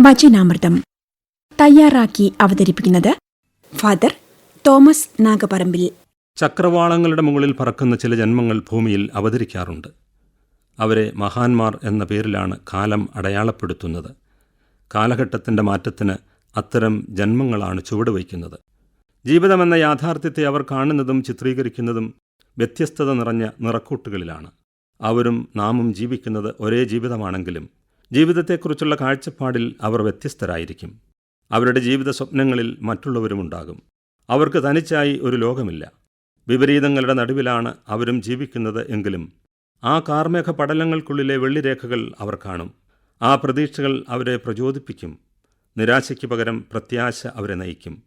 വചനാമൃതം. തയ്യാറാക്കി അവതരിപ്പിക്കുന്നത് father Thomas Nagaparambil. ചക്രവാളങ്ങളുടെ മുകളിൽ പറക്കുന്ന ചില ജന്മങ്ങൾ ഭൂമിയിൽ അവതരിക്കാറുണ്ട്. അവരെ മഹാന്മാർ എന്ന പേരിലാണ് കാലം അടയാളപ്പെടുത്തുന്നത്. കാലഘട്ടത്തിന്റെ മാറ്റത്തിന് അത്തരം ജന്മങ്ങളാണ് ചുവടുവയ്ക്കുന്നത് ജീവിതമെന്ന യാഥാർത്ഥ്യത്തെ അവർ കാണുന്നതും ചിത്രീകരിക്കുന്നതും വ്യത്യസ്തത നിറഞ്ഞ നിറക്കൂട്ടുകളിലാണ്. അവരും നാമും ജീവിക്കുന്നത് ഒരേ ജീവിതമാണെങ്കിലും ജീവിതത്തെക്കുറിച്ചുള്ള കാഴ്ചപ്പാടിൽ അവർ വ്യത്യസ്തരായിരിക്കും. അവരുടെ ജീവിത സ്വപ്നങ്ങളിൽ മറ്റുള്ളവരുമുണ്ടാകും. അവർക്ക് തനിച്ചായി ഒരു ലോകമില്ല. വിപരീതങ്ങളുടെ നടുവിലാണ് അവരും ജീവിക്കുന്നത് എങ്കിലും ആ കാർമേഘ പടലങ്ങൾക്കുള്ളിലെ വെള്ളിരേഖകൾ അവർ കാണും. ആ പ്രതീക്ഷകൾ അവരെ പ്രചോദിപ്പിക്കും. നിരാശയ്ക്ക് പകരം പ്രത്യാശ അവരെ നയിക്കും.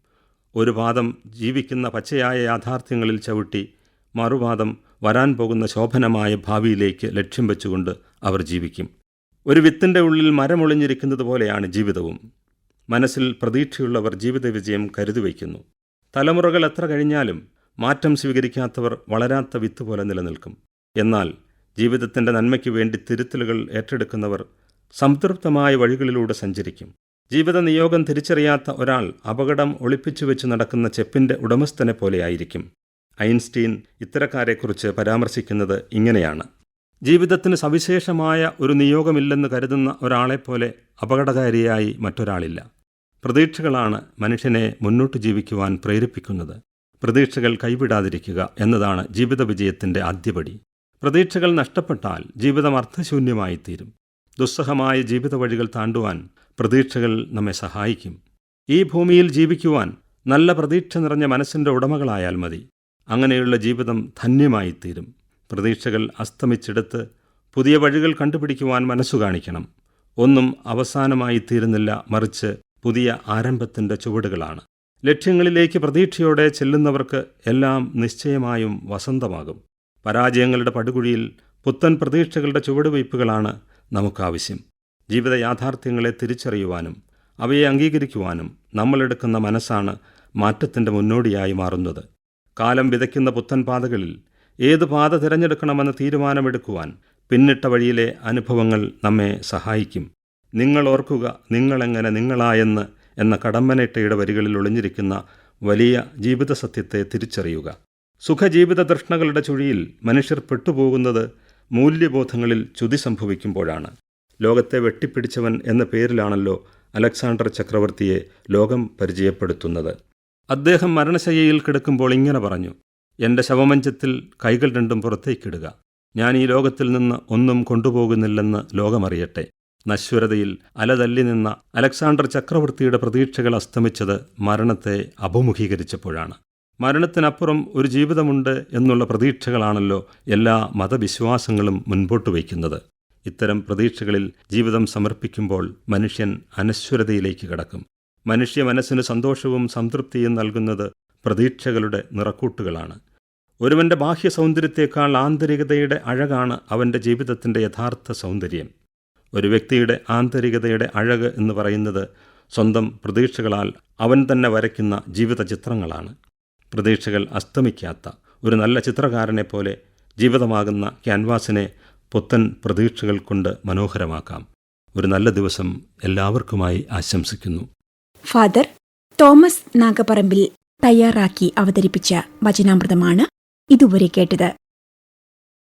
ഒരു പാദം ജീവിക്കുന്ന പച്ചയായ യാഥാർത്ഥ്യങ്ങളിൽ ചവിട്ടി മറുപാദം വരാൻ പോകുന്ന ശോഭനമായ ഭാവിയിലേക്ക് ലക്ഷ്യം വെച്ചുകൊണ്ട് അവർ ജീവിക്കും. ഒരു വിത്തിന്റെ ഉള്ളിൽ മരമൊളിഞ്ഞിരിക്കുന്നത് പോലെയാണ് ജീവിതവും. മനസ്സിൽ പ്രതീക്ഷയുള്ളവർ ജീവിത വിജയം കരുതിവയ്ക്കുന്നു. തലമുറകൾ എത്ര കഴിഞ്ഞാലും മാറ്റം സ്വീകരിക്കാത്തവർ വളരാത്ത വിത്ത് പോലെ നിലനിൽക്കും. എന്നാൽ ജീവിതത്തിന്റെ നന്മയ്ക്ക് വേണ്ടി തിരുത്തലുകൾ ഏറ്റെടുക്കുന്നവർ സംതൃപ്തമായ വഴികളിലൂടെ സഞ്ചരിക്കും. ജീവിത നിയോഗം തിരിച്ചറിയാത്ത ഒരാൾ അപകടം ഒളിപ്പിച്ചു വെച്ച് നടക്കുന്ന ചെപ്പിന്റെ ഉടമസ്ഥനെ പോലെയായിരിക്കും. ഐൻസ്റ്റീൻ ഇത്തരക്കാരെക്കുറിച്ച് പരാമർശിക്കുന്നത് ഇങ്ങനെയാണ്. ജീവിതത്തിന് സവിശേഷമായ ഒരു നിയോഗമില്ലെന്ന് കരുതുന്ന ഒരാളെപ്പോലെ അപകടകാരിയായി മറ്റൊരാളില്ല. പ്രതീക്ഷകളാണ് മനുഷ്യനെ മുന്നോട്ട് ജീവിക്കുവാൻ പ്രേരിപ്പിക്കുന്നത്. പ്രതീക്ഷകൾ കൈവിടാതിരിക്കുക എന്നതാണ് ജീവിത വിജയത്തിന്റെ ആദ്യപടി. പ്രതീക്ഷകൾ നഷ്ടപ്പെട്ടാൽ ജീവിതം അർത്ഥശൂന്യമായിത്തീരും ദുസ്സഹമായ ജീവിത വഴികൾ താണ്ടുവാൻ പ്രതീക്ഷകൾ നമ്മെ സഹായിക്കും. ഈ ഭൂമിയിൽ ജീവിക്കുവാൻ നല്ല പ്രതീക്ഷ നിറഞ്ഞ മനസ്സിന്റെ ഉടമകളായാൽ മതി. അങ്ങനെയുള്ള ജീവിതം ധന്യമായിത്തീരും. പ്രതീക്ഷകൾ അസ്തമിച്ചെടുത്ത് പുതിയ വഴികൾ കണ്ടുപിടിക്കുവാൻ മനസ്സു കാണിക്കണം. ഒന്നും അവസാനമായി തീരുന്നില്ല മറിച്ച് പുതിയ ആരംഭത്തിന്റെ ചുവടുകളാണ്. ലക്ഷ്യങ്ങളിലേക്ക് പ്രതീക്ഷയോടെ ചെല്ലുന്നവർക്ക് എല്ലാം നിശ്ചയമായും വസന്തമാകും. പരാജയങ്ങളുടെ പടുകുഴിയിൽ പുത്തൻ പ്രതീക്ഷകളുടെ ചുവടുവയ്പ്പുകളാണ് നമുക്കാവശ്യം. ജീവിത യാഥാർത്ഥ്യങ്ങളെ തിരിച്ചറിയുവാനും അവയെ അംഗീകരിക്കുവാനും നമ്മളെടുക്കുന്ന മനസ്സാണ് മാറ്റത്തിന്റെ മുന്നോടിയായി മാറുന്നത്. കാലം വിതയ്ക്കുന്ന പുത്തൻ പാതകളിൽ ഏത് പാത തിരഞ്ഞെടുക്കണമെന്ന് തീരുമാനമെടുക്കുവാൻ പിന്നിട്ട വഴിയിലെ അനുഭവങ്ങൾ നമ്മെ സഹായിക്കും. നിങ്ങൾ ഓർക്കുക നിങ്ങളെങ്ങനെ നിങ്ങളായെന്ന് എന്ന കടമ്പനേട്ടയുടെ വരികളിൽ ഒളിഞ്ഞിരിക്കുന്ന വലിയ ജീവിത സത്യത്തെ തിരിച്ചറിയുക. സുഖജീവിത തൃഷ്ണകളുടെ ചുഴിയിൽ മനുഷ്യർ പെട്ടുപോകുന്നത് മൂല്യബോധങ്ങളിൽ ചുതി സംഭവിക്കുമ്പോഴാണ്. ലോകത്തെ വെട്ടിപ്പിടിച്ചവൻ എന്ന പേരിലാണല്ലോ അലക്സാണ്ടർ ചക്രവർത്തിയെ ലോകം പരിചയപ്പെടുത്തുന്നത്. അദ്ദേഹം മരണശയ്യയിൽ കിടക്കുമ്പോൾ ഇങ്ങനെ പറഞ്ഞു എന്റെ ശവമഞ്ചത്തിൽ കൈകൾ രണ്ടും പുറത്തേക്കിടുക. ഞാൻ ഈ ലോകത്തിൽ നിന്ന് ഒന്നും കൊണ്ടുപോകുന്നില്ലെന്ന് ലോകമറിയട്ടെ. നശ്വരതയിൽ അലതല്ലി നിന്ന അലക്സാണ്ടർ ചക്രവർത്തിയുടെ പ്രതീക്ഷകൾ അസ്തമിച്ചത് മരണത്തെ അഭിമുഖീകരിച്ചപ്പോഴാണ് മരണത്തിനപ്പുറം ഒരു ജീവിതമുണ്ട് എന്നുള്ള പ്രതീക്ഷകളാണല്ലോ എല്ലാ മതവിശ്വാസങ്ങളും മുൻപോട്ട് വയ്ക്കുന്നത്. ഇത്തരം പ്രതീക്ഷകളിൽ ജീവിതം സമർപ്പിക്കുമ്പോൾ മനുഷ്യൻ അനശ്വരതയിലേക്ക് കടക്കും. മനുഷ്യ മനസ്സിന് സന്തോഷവും സംതൃപ്തിയും നൽകുന്നത് പ്രതീക്ഷകളുടെ നിറക്കൂട്ടുകളാണ്. ഒരുവന്റെ ബാഹ്യ സൗന്ദര്യത്തേക്കാൾ ആന്തരികതയുടെ അഴകാണ് അവന്റെ ജീവിതത്തിന്റെ യഥാർത്ഥ സൗന്ദര്യം. ഒരു വ്യക്തിയുടെ ആന്തരികതയുടെ അഴക് എന്ന് പറയുന്നത് സ്വന്തം പ്രതീക്ഷകളാൽ അവൻ തന്നെ വരയ്ക്കുന്ന ജീവിത ചിത്രങ്ങളാണ് പ്രതീക്ഷകൾ അസ്തമിക്കാത്ത ഒരു നല്ല ചിത്രകാരനെ പോലെ ജീവിതമാകുന്ന ക്യാൻവാസിനെ പുത്തൻ പ്രതീക്ഷകൾ കൊണ്ട് മനോഹരമാക്കാം. ഒരു നല്ല ദിവസം എല്ലാവർക്കുമായി ആശംസിക്കുന്നു. ഫാദർ തോമസ് നാഗപറമ്പിൽ തയ്യാറാക്കി അവതരിപ്പിച്ച വചനാമൃതമാണ് இதுவரை கேட்டது.